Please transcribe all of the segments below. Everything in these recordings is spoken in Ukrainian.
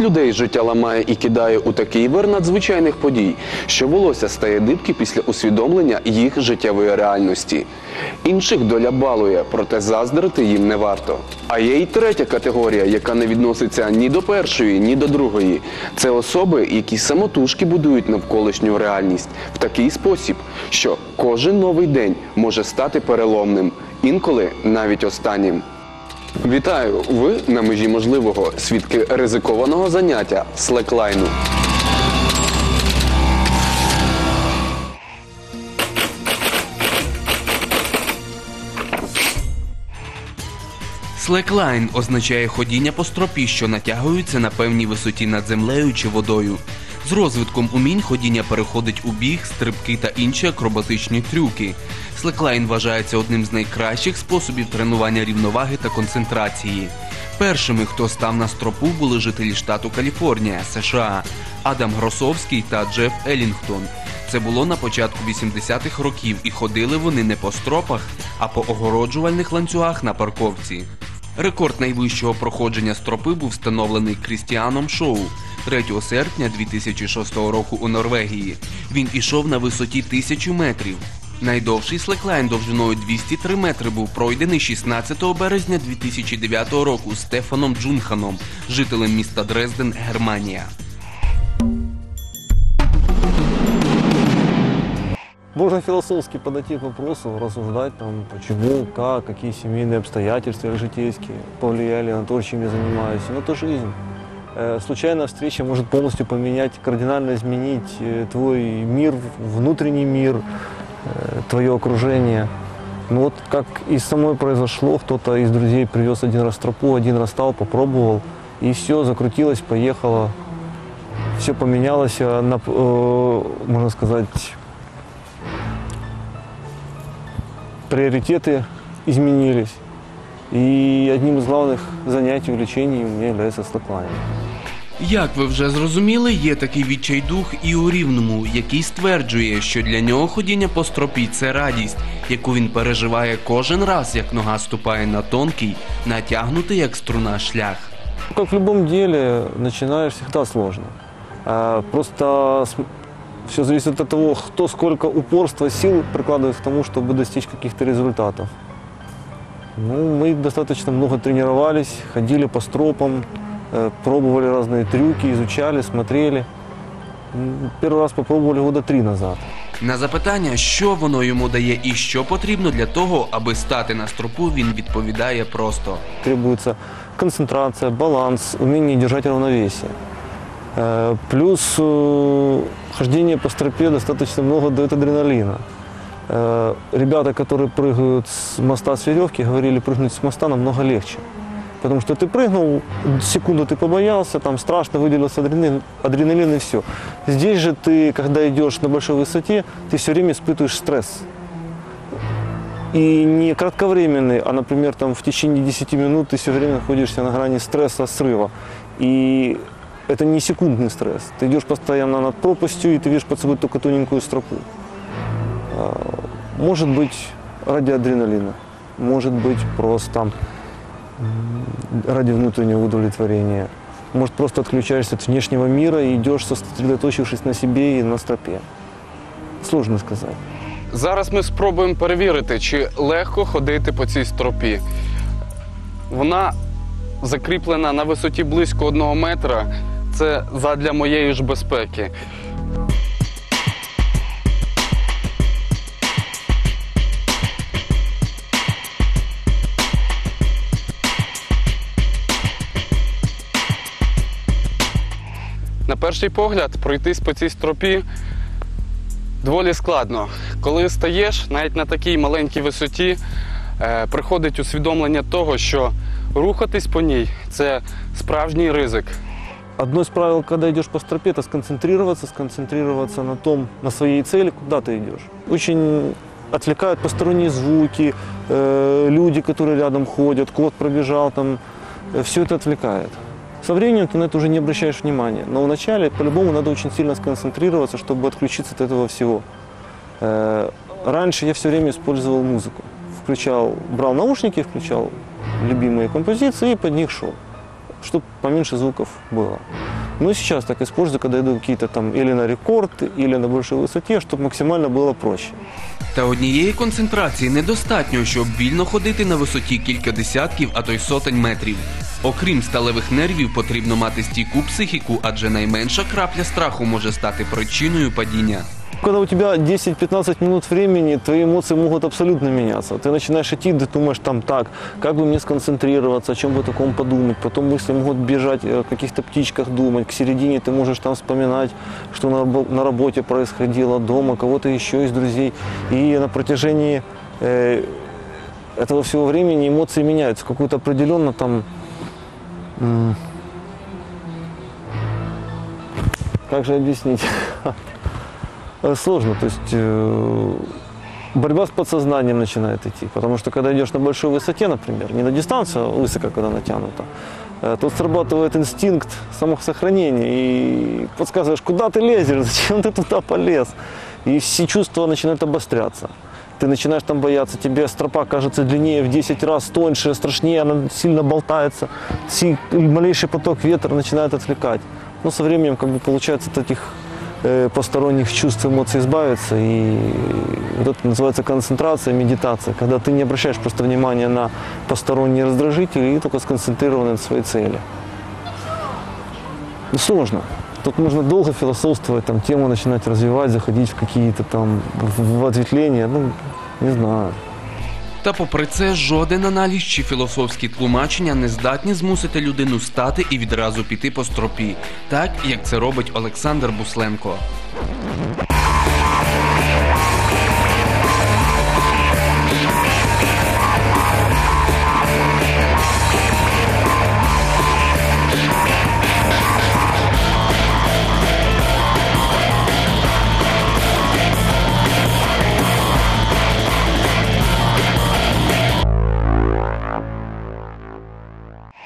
Людей життя ламає і кидає у такий вир надзвичайних подій, що волосся стає дибки після усвідомлення їх життєвої реальності. Інших доля балує, проте заздрити їм не варто. А є й третя категорія, яка не відноситься ні до першої, ні до другої. Це особи, які самотужки будують навколишню реальність в такий спосіб, що кожен новий день може стати переломним, інколи навіть останнім. Вітаю! Ви на межі можливого свідки ризикованого заняття слеклайну. Слеклайн означає ходіння по стропі, що натягуються на певній висоті над землею чи водою. З розвитком умінь ходіння переходить у біг, стрибки та інші акробатичні трюки. Слеклайн вважається одним з найкращих способів тренування рівноваги та концентрації. Першими, хто став на стропу, були жителі штату Каліфорнія, США, Адам Гросовський та Джеф Елінгтон. Це було на початку 80-х років, і ходили вони не по стропах, а по огороджувальних ланцюгах на парковці. Рекорд найвищого проходження стропи був встановлений Крістіаном Шоу 3 серпня 2006 року у Норвегії. Він ішов на висоті 1000 метрів. Найдовший слеклайн довжиною 203 метри був пройдений 16 березня 2009 року Стефаном Джунханом, жителем міста Дрезден, Германія. Можно философски подойти к вопросу, рассуждать там, почему, как, какие семейные обстоятельства или житейские повлияли на то, чем я занимаюсь. Но это жизнь. Э, Случайная встреча может полностью поменять, кардинально изменить э, твой мир, внутренний мир, э, твое окружение. Ну вот как и самой произошло, кто-то из друзей привез один раз тропу, один раз стал, попробовал, и все, закрутилось, поехало. Все поменялось, а на, э, можно сказать, приоритеты изменились. И одним из главных занятий, увлечений у меня является слэклайн. Як ви вже зрозуміли, є такий відчайдух і у рівному, який стверджує, що для нього ходіння по стропі це радість, яку він переживає кожен раз, як нога ступає на тонкий, натягнутий як струна шлях. Как в любом деле, начинаешь всегда сложно. А, Просто все зависит от того, кто сколько упорства, сил прикладывает к тому, чтобы достичь каких-то результатов. Ну, мы достаточно много тренировались, ходили по стропам, э, пробовали разные трюки, изучали, смотрели. М, Первый раз попробовали года три назад. На запитання, що воно йому дає і що потрібно для того, аби стати на стропу, він відповідає просто. требуется концентрация, баланс, умение держать равновесие. Э, Плюс э, хождение по стропе достаточно много дает адреналина. Э, Ребята, которые прыгают с моста с веревки, говорили, прыгнуть с моста намного легче. Потому что ты прыгнул, секунду ты побоялся, там страшно, выделился адреналин, адреналин и все. Здесь же ты, когда идешь на большой высоте, ты все время испытываешь стресс. И не кратковременный, а, например, там в течение 10 минут ты все время находишься на грани стресса, срыва. И это не секундный стресс. Ты идешь постоянно над пропастью, и ты видишь под собой только тоненькую стропу. А, Может быть, ради адреналина, может быть, просто ради внутреннего удовлетворения. Может, просто отключаешься от внешнего мира и идешь, сосредоточившись на себе и на стропе. Сложно сказать. Зараз ми спробуємо перевірити, чи легко ходити по цій стропі. Вона закріплена на висоті близько одного метра. Це задля моєї ж безпеки. На перший погляд, пройтись по цій стропі доволі складно. Коли стаєш навіть на такій маленькій висоті, е, приходить усвідомлення того, що рухатись по ній це справжній ризик. Одно из правил, когда идешь по стропе, это сконцентрироваться, сконцентрироваться на том, на своей цели, куда ты идешь. Очень отвлекают посторонние звуки, э, люди, которые рядом ходят, кот пробежал, там, все это отвлекает. Со временем ты на это уже не обращаешь внимания, но вначале по-любому надо очень сильно сконцентрироваться, чтобы отключиться от этого всего. Э, раньше я все время использовал музыку. Включал, брал наушники, включал любимые композиции и под них шел чтобы поменьше звуков было. Но сейчас так использую, когда иду какие-то там или на рекорд, или на большой высоте, чтобы максимально было проще. Та однієї концентрації недостатньо, щоб вільно ходити на висоті кілька десятків, а то й сотень метрів. Окрім сталевих нервів, потрібно мати стійку психіку, адже найменша крапля страху може стати причиною падіння. Когда у тебя 10-15 минут времени, твои эмоции могут абсолютно меняться. Ты начинаешь идти, ты думаешь там так, как бы мне сконцентрироваться, о чем бы таком подумать. Потом мысли могут бежать, э, о каких-то птичках думать. К середине ты можешь там вспоминать, что на, на работе происходило, дома, кого-то еще из друзей. И на протяжении э, этого всего времени эмоции меняются. Какую-то определенно там... Как же объяснить? Э, Сложно, то есть э, борьба с подсознанием начинает идти, потому что когда идешь на большой высоте, например, не на дистанцию, а высоко, когда натянуто, э, тут срабатывает инстинкт самосохранения. И подсказываешь, куда ты лезешь, зачем ты туда полез, и все чувства начинают обостряться. Ты начинаешь там бояться, тебе стропа кажется длиннее в 10 раз, тоньше, страшнее, она сильно болтается, малейший поток ветра начинает отвлекать. Но со временем как бы получается э, посторонних чувств, эмоций избавиться. И вот это называется концентрация, медитация, когда ты не обращаешь просто внимания на посторонние раздражители и только сконцентрирован на своей цели. Ну, сложно. Тут нужно долго философствовать, там, тему начинать развивать, заходить в какие-то там в, в ответвления. Ну, не знаю. Та попри це, жоден аналіз чи філософські тлумачення не здатні змусити людину стати і відразу піти по стропі, так як це робить Олександр Бусленко.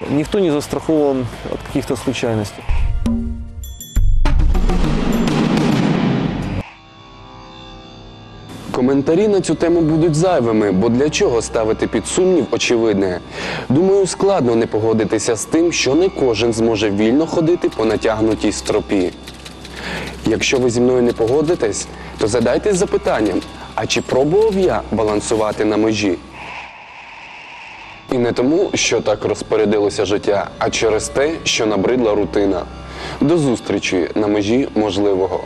Никто не застрахован от каких-то случайностей. Коментарі на цю тему будуть зайвими, бо для чого ставити під сумнів очевидне. Думаю, складно не погодитися з тим, що не кожен зможе вільно ходити по натягнутій стропі. Якщо ви зі мною не погодитесь, то задайтесь запитанням, а чи пробував я балансувати на межі? І не тому, що так розпорядилося життя, а через те, що набридла рутина. До зустрічі на межі можливого.